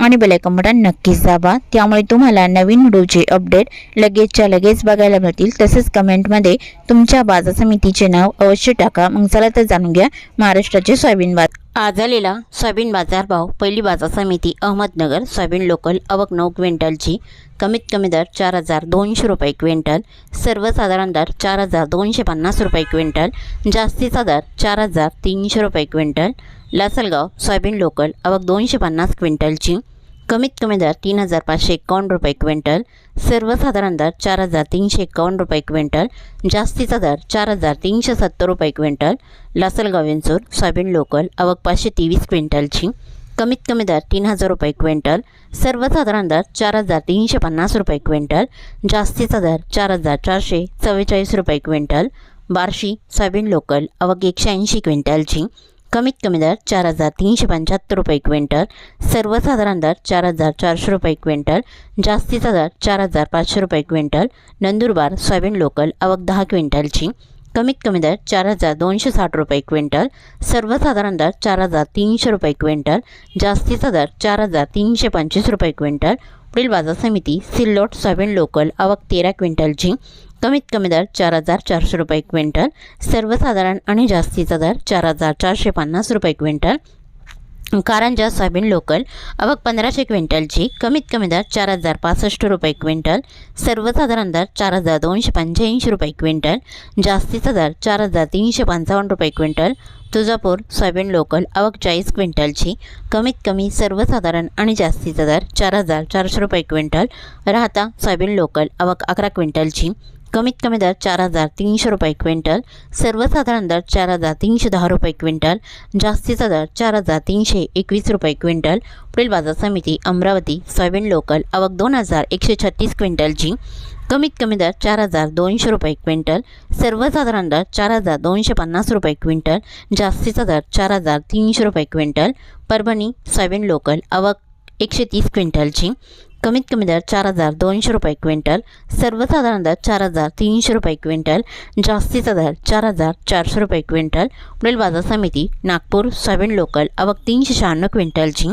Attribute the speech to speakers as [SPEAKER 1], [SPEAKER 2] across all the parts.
[SPEAKER 1] आणि bell icon button नक्कीच दाबा. त्यामुळे तुम्हाला नवीन व्हिडिओचे अपडेट लगेचच्या लगेच बघायला मिळतील. तसेच कमेंटमध्ये तुमच्या बाजार समितीचे नाव अवश्य टाका. मग चला तर जाणून घ्या महाराष्ट्राचे सोयाबीन बाजार. आज झालेला सोयाबीन बाजारभाव पहिली बाजार समिती अहमदनगर सोयाबीन लोकल आवक नऊ क्विंटलची कमीत कमी दर चार हजार दोनशे रुपये क्विंटल सर्वसाधारण दर चार हजार दोनशे पन्नास रुपये क्विंटल जास्तीचा दर चार हजार तीनशे रुपये क्विंटल लासलगाव सोयाबीन लोकल अवक दोनशे पन्नास क्विंटलची कमीत कमी दर तीन हजार पाचशे एकावन्न रुपये क्विंटल सर्वसाधारण दर चार हजार तीनशे एकावन्न रुपये क्विंटल जास्तीचा दर चार हजार तीनशे सत्तर रुपये quintal Lasalgaon Vinchur soybean local आवक पाचशे तेवीस क्विंटलची कमीत कमी दर तीन हजार रुपये क्विंटल सर्वसाधारण दर चार हजार तीनशे पन्नास रुपये क्विंटल जास्तीचा दर चार हजार चारशे चव्वेचाळीस रुपये क्विंटल बार्शी सोयाबीन लोकल आवक एकशे ऐंशी क्विंटलची कमीत कमी दर चार हजार तीनशे पंच्याहत्तर रुपये क्विंटल सर्वसाधारण दर चार हजार चारशे रुपये क्विंटल जास्तीचा दर चार हजार पाचशे रुपये क्विंटल नंदुरबार सोयाबीन लोकल आवक दहा क्विंटलची कमीत कमी दर चार हजार दोनशे साठ रुपये क्विंटल सर्वसाधारण दर चार हजार तीनशे रुपये क्विंटल जास्तीचा दर चार हजार तीनशे पंचवीस रुपये क्विंटल पुढील बाजार समिती सिल्लोड सोयाबीन लोकल आवक तेरा क्विंटलची कमीत कमी दर चार हजार चारशे रुपये क्विंटल सर्वसाधारण आणि जास्तीचा दर चार हजार चारशे पन्नास रुपये क्विंटल. कारंजा सोयाबीन लोकल आवक पंधराशे क्विंटलची कमीत कमी दर चार हजार पासष्ट रुपये क्विंटल सर्वसाधारण दर चार हजार दोनशे पंच्याऐंशी रुपये क्विंटल जास्तीचा दर चार हजार तीनशे पंचावन्न रुपये क्विंटल. तुळजापूर सोयाबीन लोकल आवक चाळीस क्विंटलची कमीत कमी सर्वसाधारण आणि जास्तीचा दर चार हजार चारशे रुपये क्विंटल. राहता सोयाबीन लोकल आवक अकरा क्विंटलची कमीत कमी दर चार हजार तीनशे रुपये क्विंटल सर्वसाधारण दर चार हजार तीनशे दहा रुपये क्विंटल जास्तीचा दर चार हजार तीनशे एकवीस रुपये क्विंटल. पुढील बाजार समिती अमरावती सोयाबीन लोकल आवक दोन हजार एकशे छत्तीस क्विंटलची कमीत कमी दर चार हजार दोनशे रुपये क्विंटल सर्वसाधारण दर चार हजार दोनशे पन्नास रुपये क्विंटल जास्तीचा दर चार हजार तीनशे रुपये क्विंटल. परभणी सोयाबीन लोकल आवक एकशे तीस क्विंटलची कमीत कमी दर चार हजार दोनशे रुपये क्विंटल सर्वसाधारण दर चार हजार तीनशे रुपये क्विंटल जास्तीचा दर चार हजार चारशे रुपये क्विंटल. पुढील बाजार समिती नागपूर सोयाबीन लोकल आवक तीनशे शहाण्णव क्विंटलची.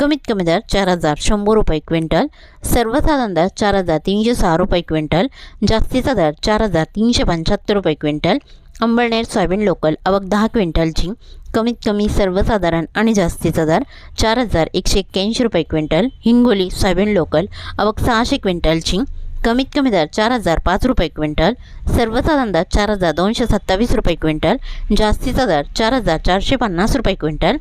[SPEAKER 1] कमीत कमी दर चार हजार शंभर रुपये क्विंटल सर्वसाधारण दर चार हजार तीनशे सहा रुपये क्विंटल जास्तीचा दर चार हजार तीनशे पंच्याहत्तर रुपये क्विंटल. अंबळनेर सोयाबीन लोकल आवक दहा क्विंटलची. कमीत कमी सर्वसाधारण आणि जास्तीचा दर चार हजार एकशे एक्क्याऐंशी रुपये क्विंटल. हिंगोली सोयाबीन लोकल आवक सहाशे क्विंटलची. कमीत कमी दर चार हजार पाच रुपये क्विंटल. सर्वसाधारण दर चार हजार दोनशे सत्तावीस रुपये क्विंटल. जास्तीचा दर चार हजार चारशे पन्नास रुपये क्विंटल.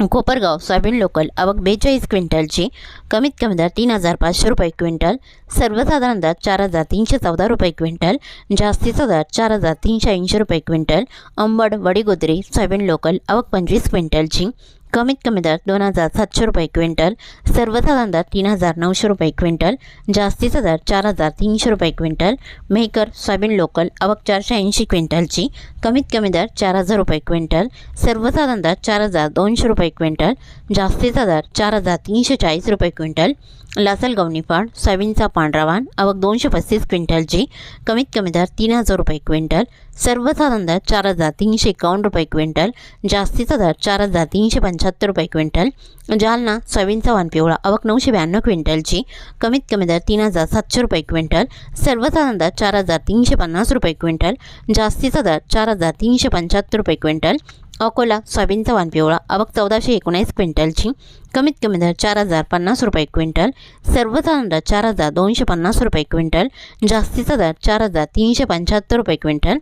[SPEAKER 1] कोपरगाव सोयाबीन लोकल आवक बेचाळीस क्विंटलची कमीत कमी दर तीन हजार पाचशे रुपये क्विंटल सर्वसाधारण दर चार हजार तीनशे चौदा रुपये क्विंटल जास्तीचा दर चार हजार तीनशे ऐंशी रुपये quintal Ambad Vadigodri soybean local आवक पंचवीस क्विंटलची कमीत कमी दर दोन हजार सातशे रुपये क्विंटल सर्वसाधारण दर तीन हजार नऊशे रुपये क्विंटल जास्तीचा दर चार हजार तीनशे रुपये क्विंटल मेहकर सोयाबीन लोकल आवक चारशे ऐंशी क्विंटलची कमीत कमी दर चार हजार रुपये क्विंटल सर्वसाधारण दर चार हजार दोनशे रुपये क्विंटल जास्तीचा दर चार हजार तीनशे चाळीस रुपये क्विंटल लासलगाव निफाड सोयाबीनचा पांढरा वाण आवक दोनशे पस्तीस क्विंटलची कमीत कमी दर तीन हजार रुपये क्विंटल सर्वसाधारण दर चार हजार तीनशे एकावन्न रुपये क्विंटल जास्तीचा दर चार हजार तीनशे पंच्याहत्तर रुपये क्विंटल जालना सोयाबीनचा वाण पिवळा आवक नऊशे ब्याण्णव क्विंटलची कमीत कमी दर तीन हजार सातशे रुपये क्विंटल सर्वसाधारण दर चार हजार तीनशे पन्नास रुपये क्विंटल जास्तीचा दर चार हजार तीनशे पंच्याहत्तर रुपये क्विंटल अकोला सोयाबीनचा वाण पिवळा आवक चौदाशे एकोणीस क्विंटलची कमीत कमी दर चार हजार पन्नास रुपये क्विंटल सर्वसाधारण दर चार हजार दोनशे पन्नास रुपये क्विंटल जास्तीचा दर चार हजार तीनशे पंच्याहत्तर रुपये क्विंटल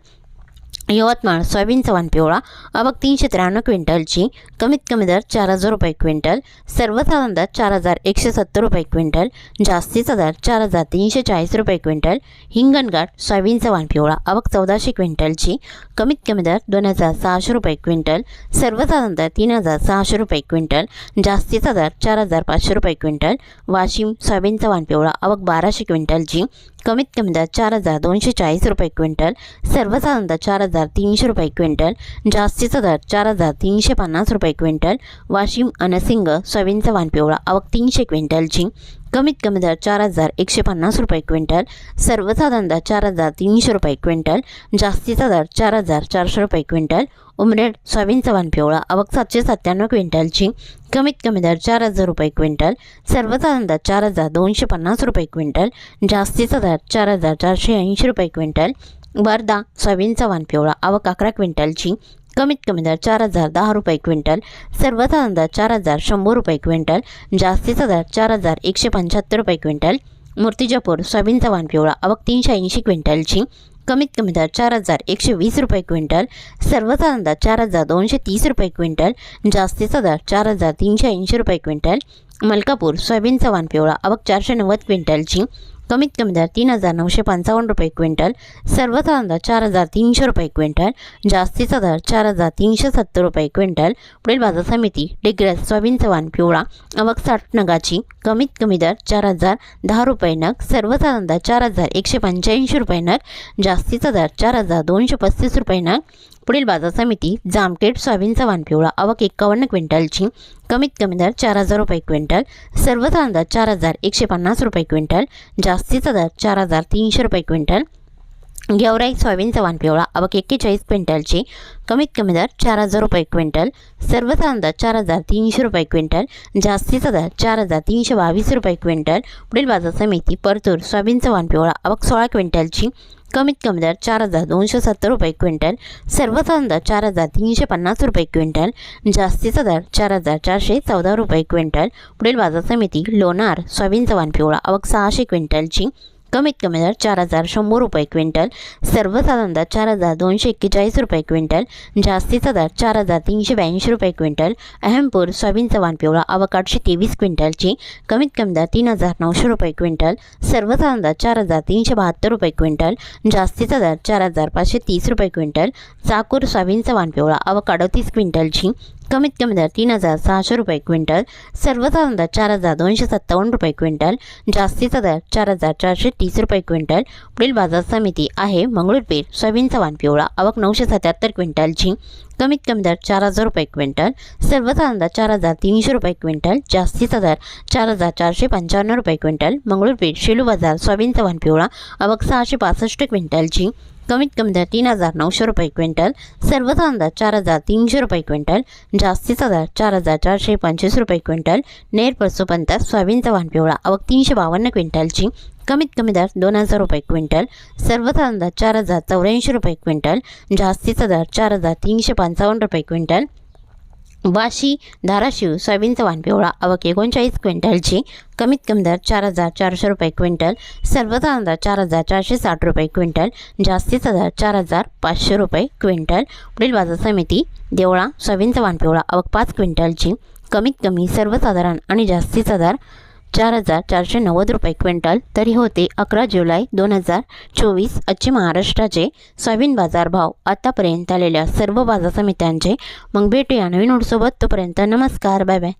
[SPEAKER 1] यवतमाळ सोयाबीनचा वाण पिवळा आवक तीनशे त्र्याण्णव क्विंटलची कमीत कमी दर चार हजार रुपये क्विंटल सर्वसाधारण दर चार हजार एकशे सत्तर रुपये क्विंटल जास्तीचा दर चार हजार तीनशे चाळीस रुपये क्विंटल हिंगणघाट सोयाबीनचा वाण पिवळा आवक चौदाशे क्विंटलची कमीत कमी दर दोन हजार सहाशे रुपये क्विंटल सर्वसाधारण दर तीन हजार सहाशे रुपये क्विंटल जास्तीचा दर चार हजार पाचशे रुपये क्विंटल वाशिम सोयाबीनचा वाण पिवळा आवक बाराशे क्विंटलची कमीत कमी दर चार हजार दोनशे चाळीस रुपये क्विंटल सर्वसाधारण दर चार हजार तीनशे रुपये क्विंटल जास्तीचा दर चार हजार तीनशे पन्नास रुपये क्विंटल वाशिम अनसिंग सोयाबीनचा वाण पिवळा आवक तीनशे क्विंटलची कमीत कमी दर चार हजार एकशे पन्नास रुपये क्विंटल सर्वसाधारण दर चार हजार तीनशे रुपये क्विंटल जास्तीचा दर चार हजार चारशे रुपये क्विंटल उमरेड सोयाबीनचा वाण पिवळा आवक सातशे सत्त्याण्णव क्विंटलची कमीत कमी दर चार हजार रुपये क्विंटल सर्वसाधारण दर चार हजार दोनशे पन्नास रुपये क्विंटल जास्तीचा दर चार हजार चारशे ऐंशी रुपये क्विंटल वर्धा सोयाबीनचा वाण पिवळा आवक अकरा क्विंटलची कमीत कमी दर चार हजार दहा रुपये क्विंटल सर्वसाधारण दर चार हजार शंभर रुपये क्विंटल जास्तीचा दर चार हजार एकशे पंच्याहत्तर रुपये क्विंटल मूर्तिजापूर सोयाबीनचा वाण पिवळा आवक तीनशे ऐंशी क्विंटलची कमीत कमी दर चार हजार एकशे वीस रुपये क्विंटल सर्वसाधारण दर चार हजार दोनशे तीस रुपये क्विंटल जास्तीचा दर चार हजार तीनशे ऐंशी रुपये क्विंटल मलकापूर सोयाबीनचा वाण पिवळा आवक चारशे नव्वद क्विंटलची कमीत कमी दर तीन हजार नऊशे पंचावन्न रुपये क्विंटल सर्वसाधारण दर चार हजार तीनशे रुपये क्विंटल जास्तीचा दर चार हजार तीनशे सत्तर रुपये क्विंटल. पुढील बाजार समिती डिग्रस सोयाबीन चव्हाण पिवळा अवक साठ नगाची कमीत कमी दर चार हजार दहा रुपये नग सर्वसाधारण दर चार हजार एकशे पंच्याऐंशी रुपये नग जास्तीचा दर चार हजार दोनशे पस्तीस रुपये नग पुढील बाजार समिती जामखेड सोयाबीनचा वानपिवळा आवक एकावन्न क्विंटलची कमीत कमी दर चार हजार रुपये क्विंटल सर्वसाधारण दर चार हजार एकशे पन्नास रुपये क्विंटल जास्तीचा दर चार हजार तीनशे रुपये क्विंटल गेवराई सोयाबीनचा वाण पिवळा. आवक एक्केचाळीस क्विंटलची. कमीत कमी दर चार हजार रुपये क्विंटल. सर्वसाधारण दर चार हजार तीनशे रुपये क्विंटल. जास्तीचा दर चार हजार तीनशे बावीस रुपये क्विंटल. पुढील बाजार समिती परतूर सोयाबीनचा वाण पिवळा. अवक सोळा क्विंटलची. कमीत कमी दर चार हजार दोनशे सत्तर रुपये क्विंटल. सर्वसाधारण दर चार हजार तीनशे पन्नास रुपये क्विंटल. जास्तीचा दर चार हजार चारशे चौदा रुपये क्विंटल. पुढील बाजार समिती लोणार सोयाबीनचा वाण पिवळा. अवक सहाशे क्विंटलची. कमीत कमी दर चार हजार शंभर रुपये क्विंटल सर्वसाधारण दर चार हजार दोनशे एक्केचाळीस रुपये क्विंटल जास्तीचा दर चार हजार तीनशे ब्याऐंशी रुपये क्विंटल अहमपूर सोयाबीनचा वाण पिवळा आवक आठशे तेवीस क्विंटलची कमीत कमी दर तीन हजार नऊशे रुपये क्विंटल सर्वसाधारण दर चार हजार तीनशे बहात्तर रुपये क्विंटल जास्तीचा दर चार हजार पाचशे तीस रुपये क्विंटल चाकूर सोयाबीनचा वाण पिवळा आवक अडतीस क्विंटलची कमीत कमी दर तीन हजार सहाशे रुपये क्विंटल सर्वसाधारण दर चार हजार दोनशे सत्तावन्न रुपये क्विंटल जास्तीचा दर चार हजार चारशे तीस रुपये क्विंटल. पुढील बाजार समिती आहे मंगळूरपीर सोयाबीनचा वाण पिवळा आवक नऊशे सत्याहत्तर क्विंटलची कमीत कमी दर चार हजार रुपये क्विंटल सर्वसाधारण दर चार हजार तीनशे रुपये क्विंटल जास्तीचा दर चार हजार चारशे पंचावन्न रुपये क्विंटल. मंगळूरपीर शेलू बाजार सोयाबीनचा वाण पिवळा आवक सहाशे पासष्ट क्विंटलची कमीत कमी दर तीन हजार नऊशे रुपये क्विंटल सर्वसाधारण दर चार हजार तीनशे रुपये क्विंटल जास्तीचा दर चार हजार चारशे पंचवीस रुपये क्विंटल नेर परसोपंत सोयाबीनचा वाहन पिवळा आवक तीनशे बावन्न क्विंटलची कमीत कमी दर दोन हजार रुपये क्विंटल सर्वसाधारण दर चार हजार चौऱ्याऐंशी रुपये क्विंटल जास्तीचा दर चार हजार तीनशे पंचावन्न रुपये क्विंटल वाशी धाराशिव सोयाबीनचा वाण पिवळा आवक एकोणचाळीस क्विंटलची कमीत कमी दर चार हजार चारशे रुपये क्विंटल सर्वसाधारण दर चार हजार चारशे साठ रुपये क्विंटल जास्तीचा दर चार हजार पाचशे रुपये क्विंटल. पुढील बाजार समिती देवळा सोयाबीनचा वाण पिवळा आवक पाच क्विंटलची कमीत कमी सर्वसाधारण आणि जास्तीचा दर चार हजार चारशे नव्वद रुपये क्विंटल. तरी होते अकरा जुलै दोन हजार चोवीस आजचे महाराष्ट्राचे सोयाबीन बाजारभाव आतापर्यंत आलेल्या सर्व बाजार समित्यांचे मग भेटूया नवीन नोटसोबत तोपर्यंत नमस्कार बाय बाय.